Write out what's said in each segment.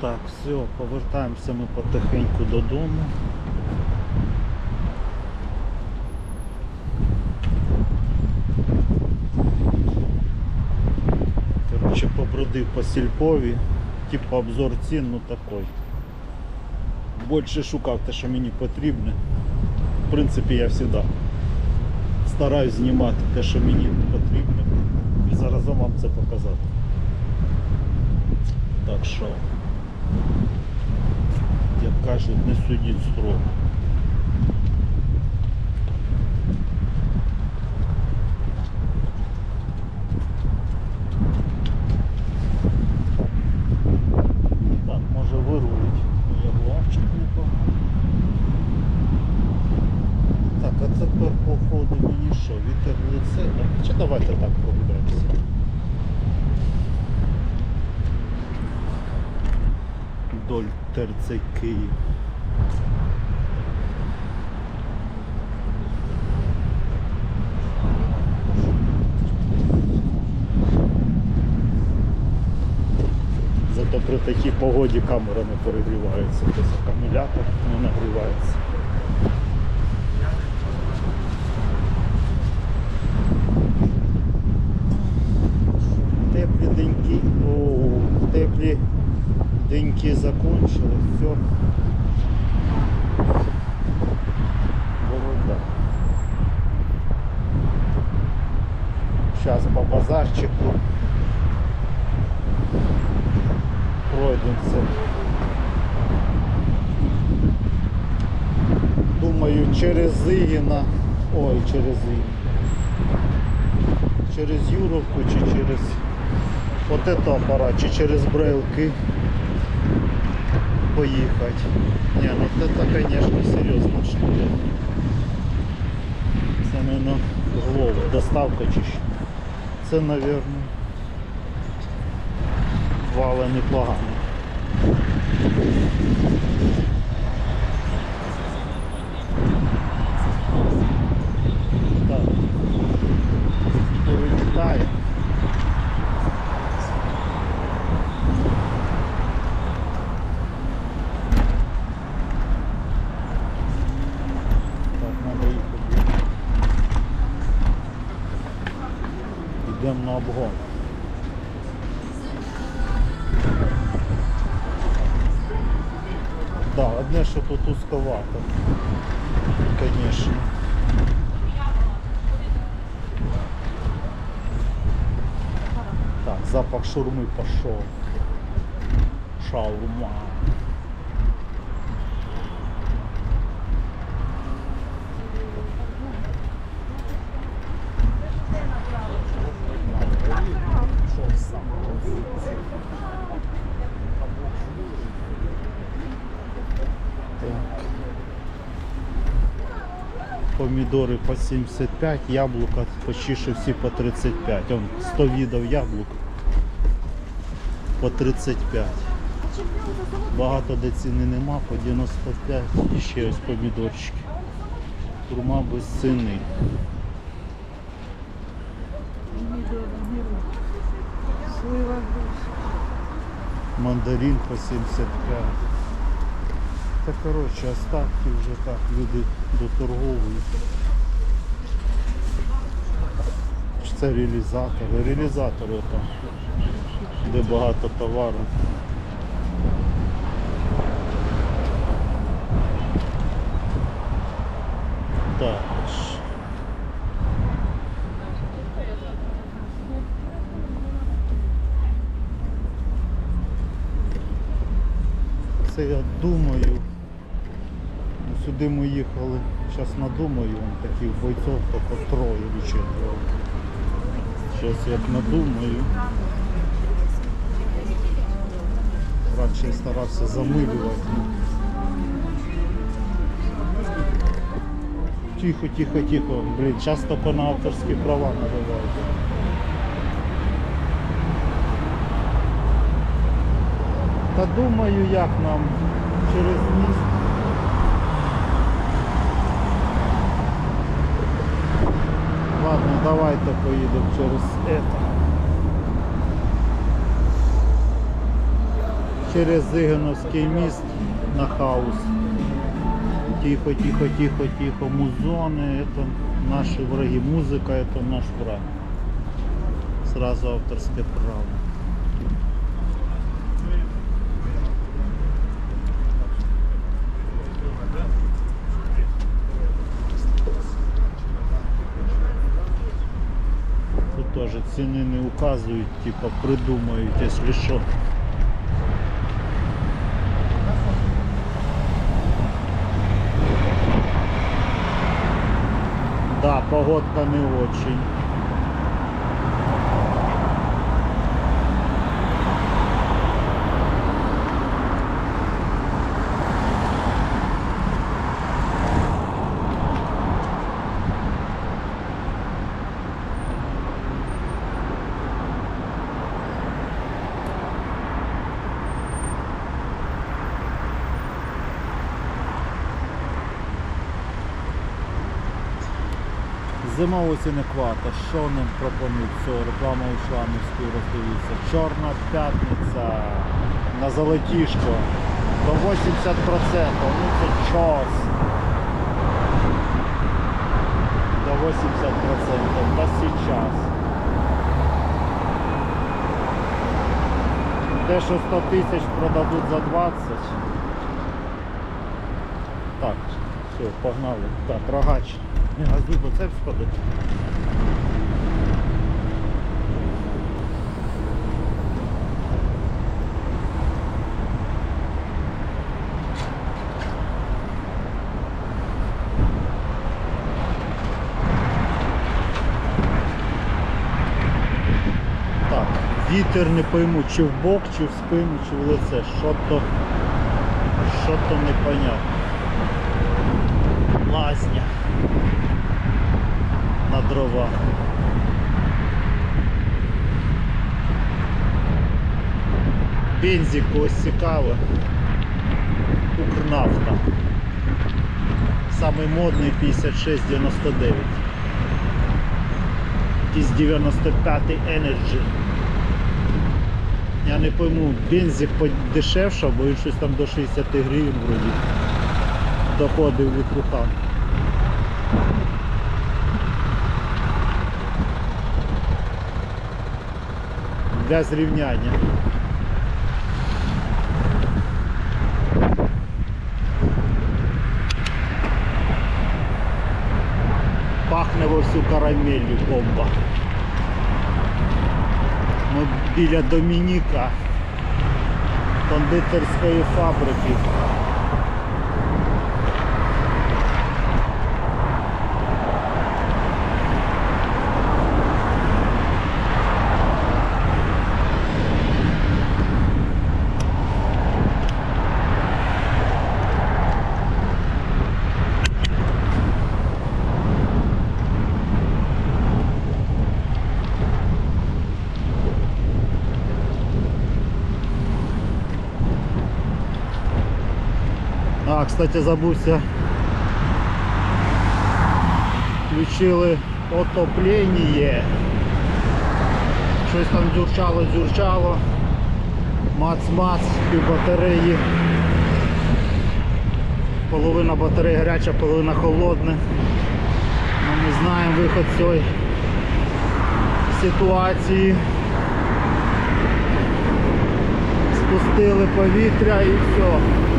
Так, все, повертаємося ми потихеньку додому. Короче, побродив по сільпові, типу обзор цін, ну такой. Більше шукав те, що мені потрібне. В принципі, я завжди стараюсь знімати те, що мені потрібно. І заразом вам це показати. Так що, як кажуть, не судіть строго. Так, може вирулить моя лавчик Так, а тепер походу мені що, вітер в лице? Так, Чи давайте так прогуляємося? Вдоль ТРЦ Київ. Зато при такій камера не перегрівається, тобто акумулятор не нагрівається. Теплі деньки, о, теплі деньки закончились, все. Борода. Сейчас по базарчику пройдемся. Думаю, через Зигіна, ой, через Зигіна. Через Юровку чи через вот это аппарат, чи через Брелки поїхати. Не, ну это, конечно, серьезно штука. Це, наверное, Глова, доставка чи що. Це, наверное, вала непогано. Йдемо на обгон. Що тут узковато. Конечно. Так, запах шурми пошел. Шаурма. Помідори по 75, яблука почти що всі по 35. Он 100 видів яблук по 35. Багато де ціни нема, по 95 і ще ось помідорчики. Турма без ціни. Мандарин по 75. Та коротше, остатки вже так люди доторговують. Чи Це реалізатори. Реалізатори там, де багато товару. Так. Це я думаю. Сюди ми їхали, зараз надумаю, он таких бойців тільки троє чи четверо. Зараз як надумаю. Раніше я старався замилювати. Тихо, тихо, тихо. Блін, тільки на авторські права надавають. Та думаю, як нам через міст. давайте поїдемо через это. через Зигановський міст на хаус. Тихо, тихо, тихо, тихо. Музоны, это наши враги. Музыка это наш враг. Сразу авторское право. Тут цены не указывают, типа придумают, если что. Да, погодка не очень. Зима осінь екватор. Що нам пропонують? Все, реклама ушла, не встиг. Чорна п'ятниця на золотішко. До 80%. Ну це час. До 80%. Та сейчас. Те, що 100 тисяч продадуть за 20. Так, все, погнали. Так, рогач. Не газуй, бо це вспаде. Так, вітер не пойму, чи в бок, чи в спину, чи в лице. Що то, що то непонятно. Лазня на дрова. Бензик ось цікаво. Укрнафта. Самий модний 5699. Якийсь 95 Energy. Я не пойму, бензик подешевшав, бо він щось там до 60 гривень вроді доходив від рука. Для зрівняння. Пахне вовсю карамелью бомба. Ми біля Домініка кондитерської фабрики. А, кстати, забувся. Включили отоплення. Щось там дзюрчало, дзюрчало. Мац-мац, пів батареї. Половина батареї гаряча, половина холодна. Ну, Ми знаємо виход з цієї ситуації. Спустили повітря і все.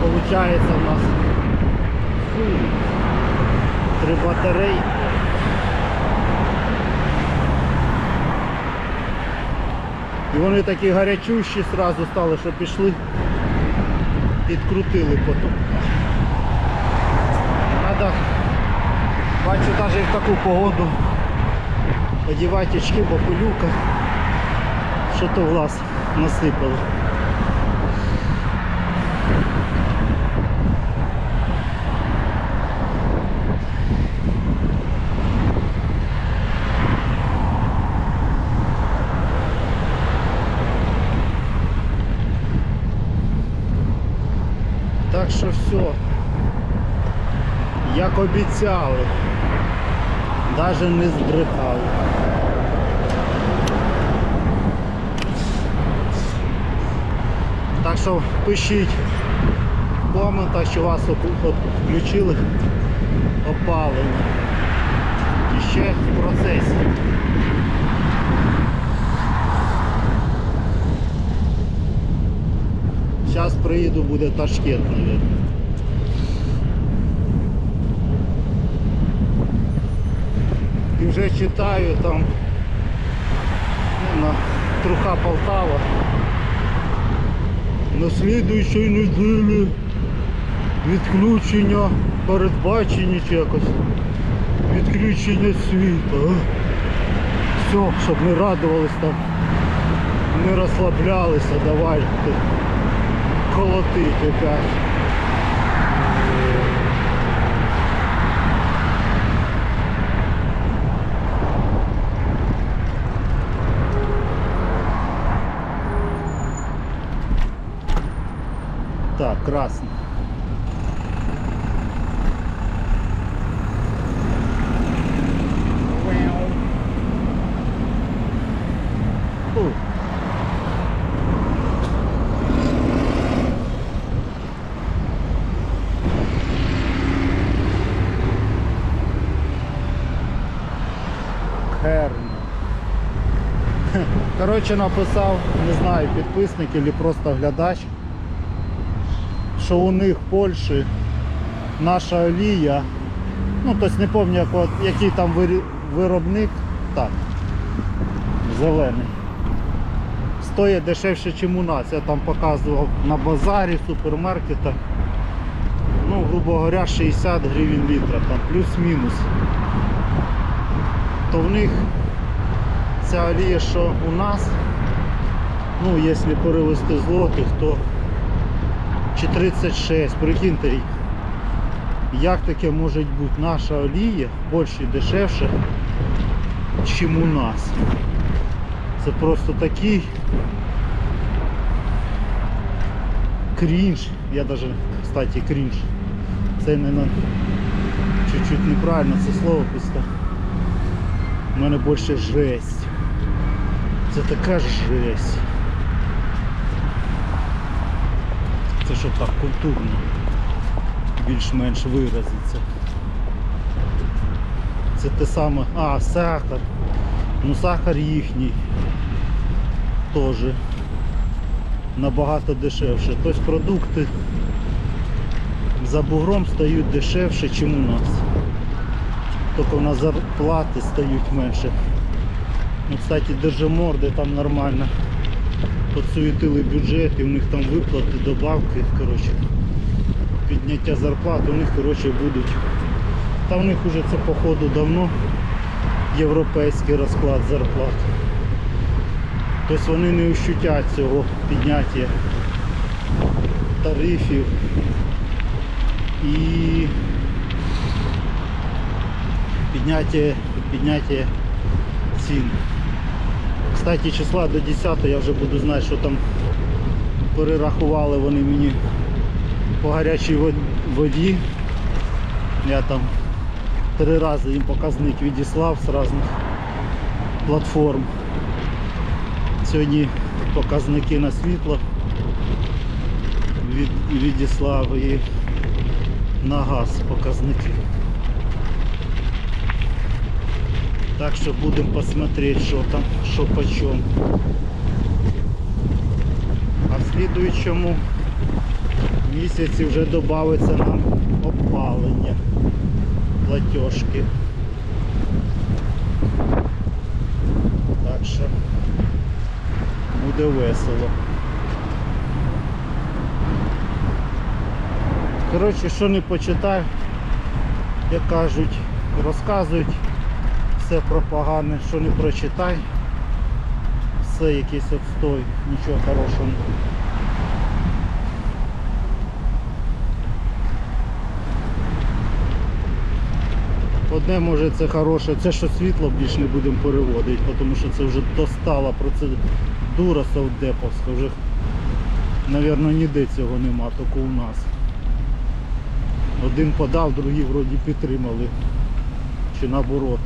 Получається у нас фу, три батареї. І вони такі гарячущі сразу стали, що пішли, підкрутили потім. Надо, бачу, навіть в таку погоду одівати очки, бо пилюка, що то в глаз насипало. Так що все, як обіцяли, навіть не збрехали. Так що пишіть в коментах, що вас включили опалення. І ще в процесі. Зараз приїду, буде Ташкент, мабуть. І вже читаю там ну, на Труха Полтава. На слідуючій неділі відключення передбачені чи якось відключення світла. Все, щоб не радувались там, не розслаблялися, давайте колотить яка. Так, красна. Керн. Коротше, написав, не знаю, підписник або просто глядач, що у них в Польщі наша олія, ну тобто не пам'ятаю, як який там виробник, так, зелений. Стоїть дешевше, ніж у нас. Я там показував на базарі, супермаркетах. Ну, грубо говоря, 60 гривень літра, там плюс-мінус. То в них ця олія, що у нас, ну, якщо перевести злотих, то чи 36, прикиньте, як таке може бути наша олія більше і дешевше, ніж у нас. Це просто такий крінж. Я даже, кстати, крінж. Це не чуть-чуть неправильно це слово просто. У мене більше жесть. Це така жесть. Це щоб так культурно більш-менш виразиться. Це те саме. А, сахар. Ну сахар їхній теж набагато дешевше. Тобто продукти за бугром стають дешевше, ніж у нас. Тільки у нас зарплати стають менше. Ну, кстати, Держиморди там нормально підсуетили бюджет і у них там виплати, добавки, коротше, підняття зарплат, у них коротше, будуть. Та у них вже це походу давно європейський розклад зарплат. Тобто вони не ощутять цього підняття тарифів і підняття, підняття цін. Кстати, числа до 10 я вже буду знати, що там перерахували вони мені по гарячій воді. Я там три рази їм показник відіслав з різних платформ. Сьогодні показники на світло від, відіслав і на газ показники. Так що будемо посмотреть, що там, що по чому. А в слідуючому місяці вже додається нам опалення, платежки. Так що буде весело. Коротше, що не почитаю, як кажуть, розказують все про погане, що не прочитай, все якийсь отстой, нічого хорошого. Одне може це хороше, це що світло більш не будемо переводити, тому що це вже достала процедура совдеповська, вже, мабуть, ніде цього нема, тільки у нас. Один подав, другі вроді підтримали. Чи наоборот.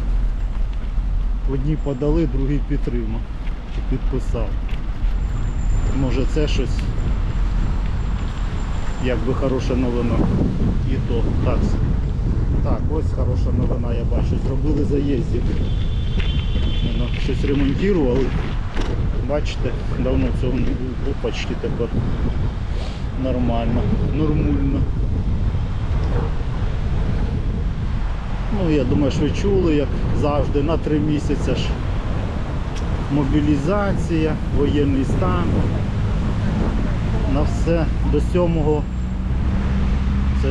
Одні подали, другий підтримав. Чи підписав. Може це щось якби хороша новина. І то так. Так, ось хороша новина, я бачу. Зробили заїздик. Воно щось ремонтували. Бачите, давно цього не було. Опачки тепер нормально, нормульно. Ну, я думаю, що ви чули, як завжди, на три місяці ж мобілізація, воєнний стан. На все до 7 це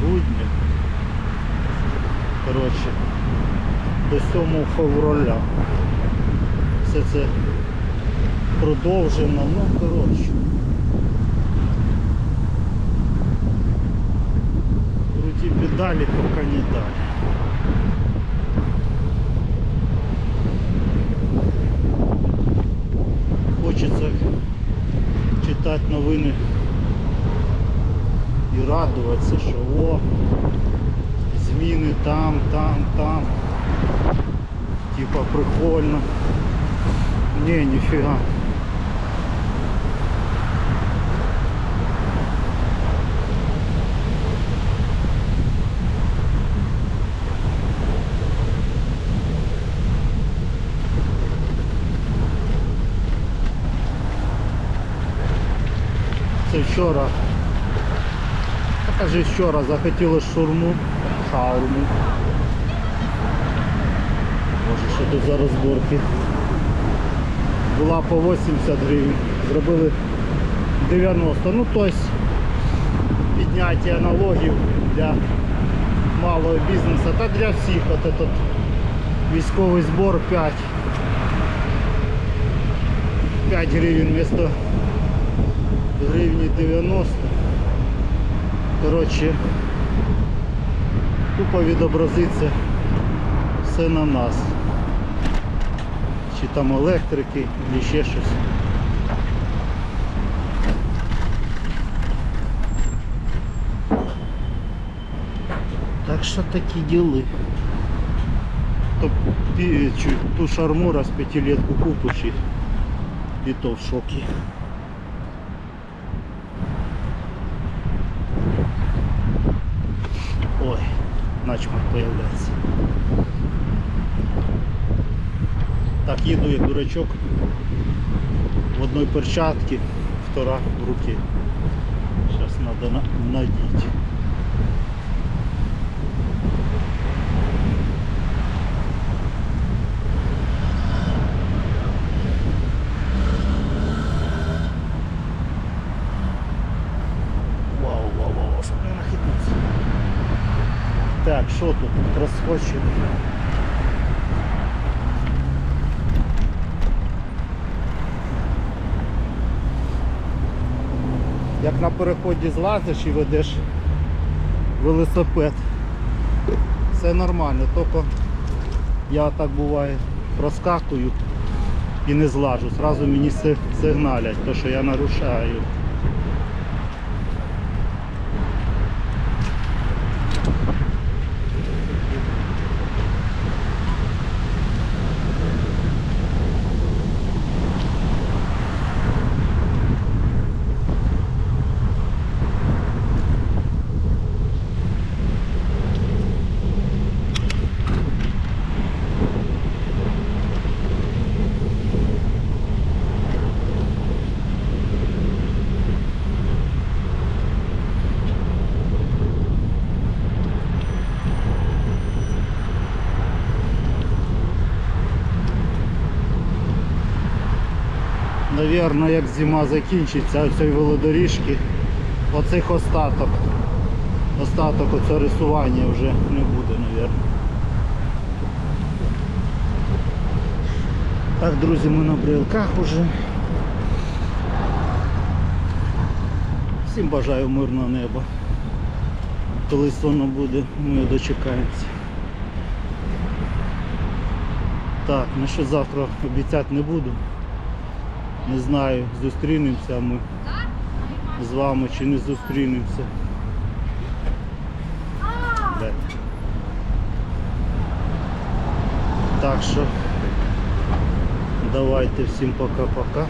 грудня. Коротше, до 7 февраля. Все це продовжено, ну коротше. Круті педалі, поки не далі. Хочеться читати новини і радуватися, що о, зміни там, там, там. Типа прикольно. Не, ніфіга. Це вчора. Каже, вчора захотіли шурму, шаурму. Може, що тут за розборки. Була по 80 гривень, зробили 90. Ну тобто підняття налогів для малого бізнесу та для всіх. От этот військовий збор 5. 5 гривень вместо гривні 90. Коротше, тупо відобразиться все на нас. Чи там електрики, чи ще щось. Так що такі діли. То ту шарму раз п'ятилетку купиш і, і то в шокі. Ой, начмар появляється. Так, їду як дурачок. В одной перчатке, втора в руке. Сейчас надо на- надеть. Вау, вау, вау, щоб не нахитнуться. Так, що тут? Розхоче. Як на переході злазиш і ведеш велосипед. Все нормально, тільки я так буває проскакую і не злажу. Зразу мені сигналять, то що я нарушаю. Навірно, як зима закінчиться, оцей велодоріжки, оцих остаток. Остаток оце рисування вже не буде, навірно. Так, друзі, ми на брилках уже. Всім бажаю мирного неба. Колись воно буде, ми дочекаємося. Так, на що завтра обіцяти не буду. Не знаю, зустрінемося ми з вами чи не зустрінемося. Так що давайте всім пока-пока.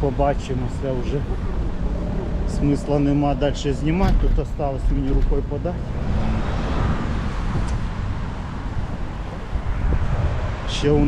побачимося вже. Смисла нема далі знімати, тут осталось мені рукою подати. Ще у нас